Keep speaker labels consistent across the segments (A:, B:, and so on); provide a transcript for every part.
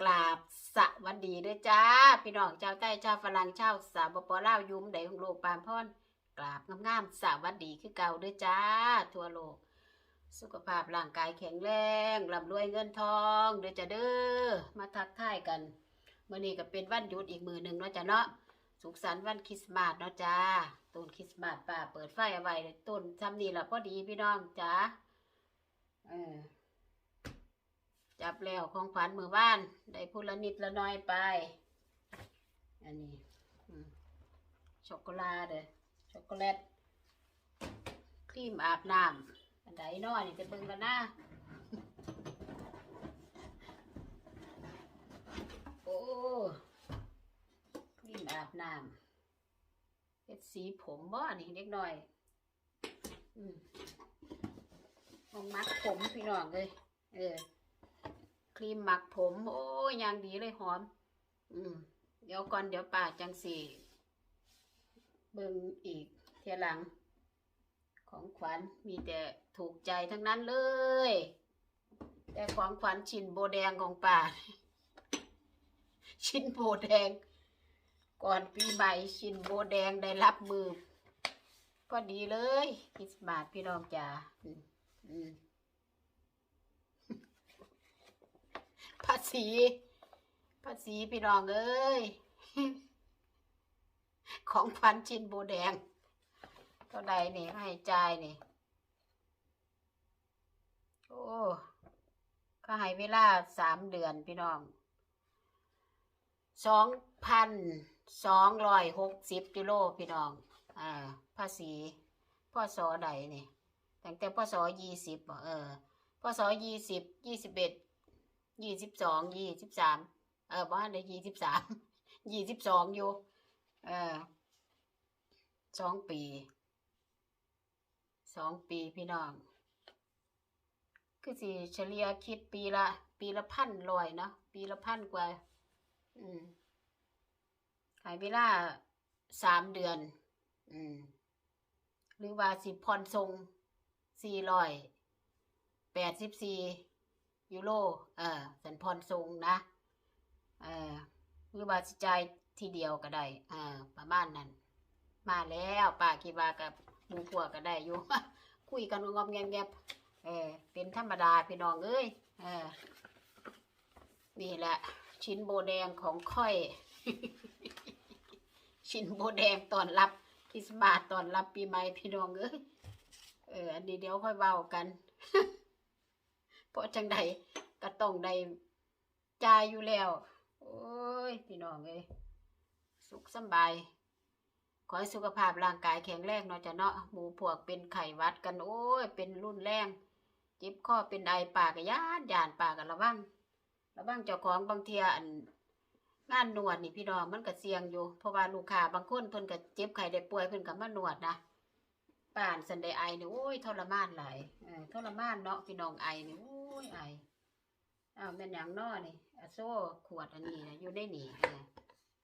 A: กราบสวัสดีด้วยจ้า พี่น้องชาวใต้ชาวฝรั่งชาวสาวปปลาวยุมใดของโลกปานพรกราบงามๆสวัสดีคือเก่าด้วยจ้า ทั่วโลก สุขภาพร่างกายแข็งแรงร่ำรวยเงินทองเด้อจ้าเด้อมาทักทายกันมื่อนี้ก็เป็นวันหยุดอีกมือหนึ่งเนาะจ้ะเนาะสุขสันต์วันคริสต์มาสเนาะจ้าต้นคริสต์มาสป่าเปิดไฟเอาไว้ต้นทำนี่ละพอดีพี่น้องจ้าเออ บแล้วของขวัญมือบ้าน ได้พูละนิดละน้อยไป อันนี้ช็อกโกแลตเด้อช็อกโกแลตครีมอาบน้ำอันใดน้อยนี่จะเบิ่งกันนะโอ้ครีมอาบน้ำเป็นสีผมบ่นี่เล็กน้อยอืมมองมัดผมพี่น้องเลยเออ ครีมหมักผม โอ้ยอย่างดีเลยหอม อืม เดี๋ยวก่อนเดี๋ยวป่าจังสีเบิ่งอีกเทียหลัง ของขวัญมีแต่ถูกใจทั้งนั้นเลย แต่ของขวัญชิ้นโบแดงของป่า ชิ้นโบแดง ก่อนปีใหม่ชิ้นโบแดงได้รับมือพอดีเลยคริสต์มาสพี่น้องจ๋าอืมอืม ภา ษีภาษีพี่น้องเอ้ย ของพันชินโบแดงเท่าใดนี่ให้จ่ายนี่ โอ้ก็ให้เวลาสามเดือนพี่น้องสองพันสองร้อยหกสิบกิโลพี่น้อง อ่า ภาษีพ่อสอใดนี่ตั้งแต่พ่อสอยี่สิบเออพ่อสอยี่สิบยี่สิบเอ็ด ยี่สิบสองยี่สิบสามเออบ้านได้ยี่สิบสามยี่สิบสองอยู่ เออสองปีสองปีพี่น้อง คือสิเฉลี่ยคิดปีละ ปีละพันลอยเนาะปีละพันกว่า อืมหายเวลาสามเดือน อืม หรือว่าสิผ่อนทรงสี่ร้อยแปดสิบสี่ ยูโรเออสันพรทรงนะเออหรือว่าสิจ่ายทีเดียวก็ได้เออประมาณนั้น มาแล้วป้าคิดว่ากับมูขัวก็ได้อยู่ คุยกันงอมแงมแงบเออเป็นธรรมดาพี่น้องเอ้ยเออนี่แหละ ชิ้นโบแดงของค่อย ชิ้นโบแดงตอนรับคริสต์มาสตอนรับปีใหม่พี่น้องเอ้ยเอออันนี้เดี๋ยวค่อยเว้ากัน เพราะจังใดก็ต้องได้จ่ายอยู่แล้ว โอ้ย พี่น้องเอ้ยสุขสบาย ขอให้สุขภาพร่างกายแข็งแรงเนาะจ้ะเนาะหมูพวกเป็นไข้วัดกันโอ้ย เป็นรุ่นแรงเจ็บคอเป็นไอปากกยานยานปากกันระวังระวังเจ้าของบางเทียอันงานนวดนี่พี่น้องมันก็เสี่ยงอยู่ เพราะว่าลูกค้าบางคนเพิ่นก็เจ็บไข้ได้ป่วยเพิ่นก็มานวดนะป่านสันไดไอเนี่ยโอ้ยทรมานหลายเออทรมานเนาะพี่น้องไอเนี่โอ้ ยไออ้าวแม่นหยังน้อนี่อะโซ่ขวดอันนี้นะอยู่ในนี่เออ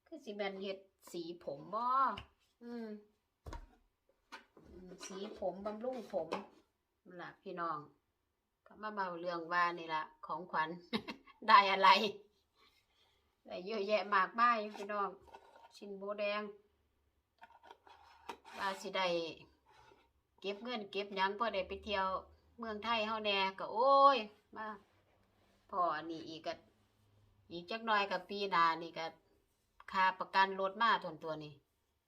A: คือสิแม่นเฮ็ดสีผมบ่อืมอืม สีผมบำรุงผมล่ะพี่น้องก็มาเบาเรื่องว่านี่ล่ะของขวัญ ได้อะไรได้เยอะแยะมากมายพี่น้องชิ้นโบแดงว่าสิได้เก็บเงินเก็บยังพอได้ไปเที่ยวเมืองไทยเฮาแน่ก็โอ้ย มาพออันนี้อีกก็อีกจักหน่อยกับปีหนานี่ก็ค่าประกันรถมาทนตัวนี่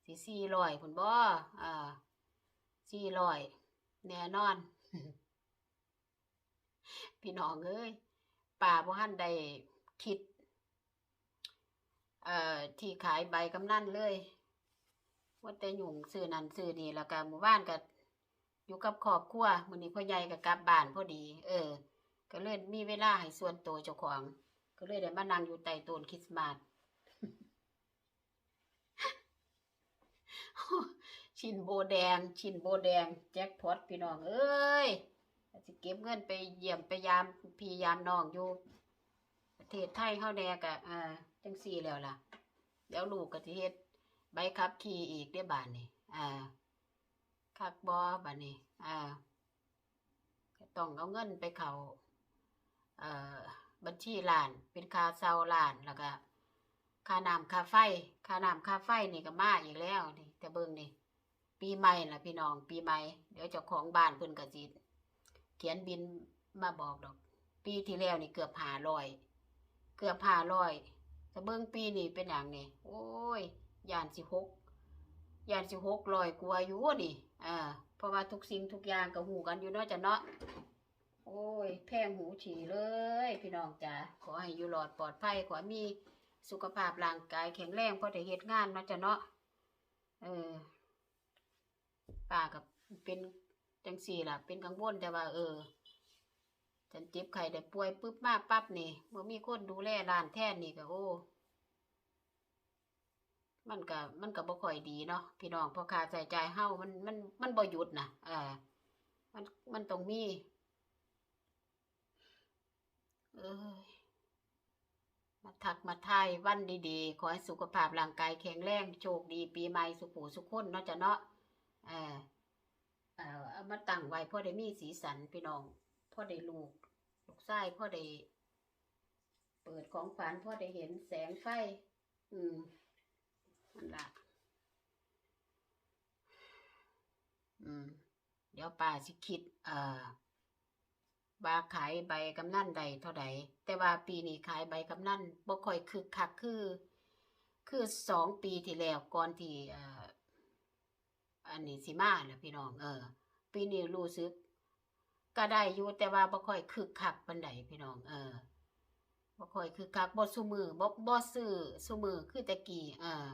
A: สิสี่ร้อยพุ่นบ่อ่าสี่ร้อยแน่นอน พี่น้องเอ้ยป่าบ่ทันได้คิด เอ่อที่ขายใบกำนันเลยว่าแต่หยุ่งซื้อนั่นซื้อนี่แล้วก็หมู่บ้านก็อยู่กับครอบครัวมื้อนี้พ่อใหญ่ก็กลับบ้านพอดี เออ ก็เลยมีเวลาให้ส่วนตัวเจ้าของ ก็เลยได้มานั่งอยู่ใต้ต้นคริสต์มาสชินโบแดง ชินโบแดง แจ็คพอตพี่น้องเอ้ยสิเก็บเงินไปเยี่ยมไปยามพี่ยามน้องอยู่ ประเทศไทยเฮาแน่กะอ่าจังซี่แล้วล่ะ เดี๋ยวลูกก็สิเฮ็ดใบขับขี่อีกได้บาดนี้อ่าคักบ่บาดนี้อ่าต้องเอาเงินไปเข้าเอ่อ บัญชีล้าน เป็นค่าเซาล้านแล้วก็ค่าน้ำค่าไฟค่าน้ำค่าไฟนี่ก็มาอีกแล้วนี่ แต่เบิ่งนี่ ปีใหม่ล่ะพี่น้องปีใหม่เดี๋ยวเจ้าของบ้านเพิ่นก็สิเขียนบินมาบอกดอก ปีที่แล้วนี่เกือบ500เกือบ500แต่เบิ่งปีนี้เป็นหยังนี่โอ้ยยานสิหกยานสิหกร้อยกว่าอยู่นี่อ่าเพราะว่าทุกสิ่งทุกอย่างก็หูกันอยู่เนาะจ้ะเนาะ โอ้ย แพงหูฉี่เลย พี่น้องจ๋าขอให้อยู่หลอดปลอดภัยขอมีสุขภาพร่างกายแข็งแรงพอได้เฮ็ดงานเนาะจ้ะเนาะเออป้ากับเป็นจังสี่ล่ะ เป็นกังวลแต่ว่า เออ ฉันเจ็บไข้ได้ป่วยปุ๊บมาปั๊บนี่เมื่อมีคนดูแลร้านแท่นนี่ก็โอ้มันก็มันก็บ่ค่อยดีเนาะพี่น้องเพราะค่าใช้จ่ายเฮ้ามันมันมันบ่หยุดนะเออมันมันต้องมี เอ้ยมาทักมาทายวันดีๆ ขอให้สุขภาพร่างกายแข็งแรงโชคดี ปีใหม่สุขูสุขคนเนาะจ้ะเนาะเออเออามาตั้งไว้พ่อได้มีสีสันพี่น้องพ่อได้ลูก ลูกไส้พ่อได้เปิดของฝันพ่อได้เห็นแสงไฟ อืมนั่นละอืม เดี๋ยวป้าสิคิด เอ่อ ว่าขายใบกำนันใดเท่าใดแต่ว่าปีนี้ขายใบกำนันบ่ค่อยคึกคักคือ คือสองปีที่แล้วก่อนที่ออันนี้สิมาแหละพี่น้องเออ ปีนี้รู้สึก ก็ได้อยู่แต่ว่าบ่ค่อยคึกคักปานใดพี่น้อง เออบ่ค่อยคึกคักบ่ซุมือบ่บ่ซื้อซุมือคือต่กี้เออ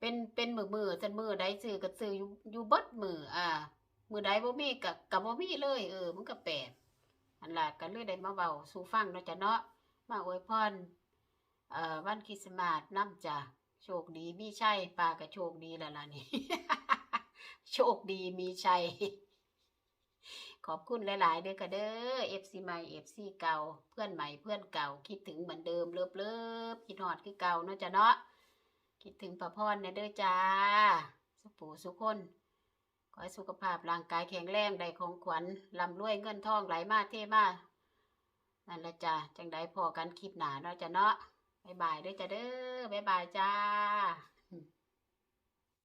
A: เป็นเป็นมือมือจนมือใดซื้อก็ซื้ออยู่อยู่เบิดมืออ่า มือใดบ่มีก็ก็บ่มีเลย เออ มันก็แปลกอันล่ะก็เลยได้มาเว้าสู่ฟังเนาะจ้ะเนาะมาอวยพรเอ่อวันคริสต์มาสน้ำจ้ะโชคดีมีชัยป้าก็โชคดีแล้วล่ะนี่ โชคดีมีชัยขอบคุณหลาย ๆ เด้อค่ะเด้อ FC ใหม่ FC เก่า เพื่อนใหม่เพื่อนเก่า คิดถึงเหมือนเดิมเลิฟเลิฟคิดฮอดคือเก่าเนาะจ้ะเนาะคิดถึงประพรนะเด้อจ้า สุปูสุคน ขอให้สุขภาพร่างกายแข็งแรงได้ของขวัญลำรวยเงินทองไหลมาเทมานั่นละจ้ะจังได้พอกันคลิปหนาเนาะจ้ะเนาะบายบายด้วยจ้ะเด้อบายบายจ้า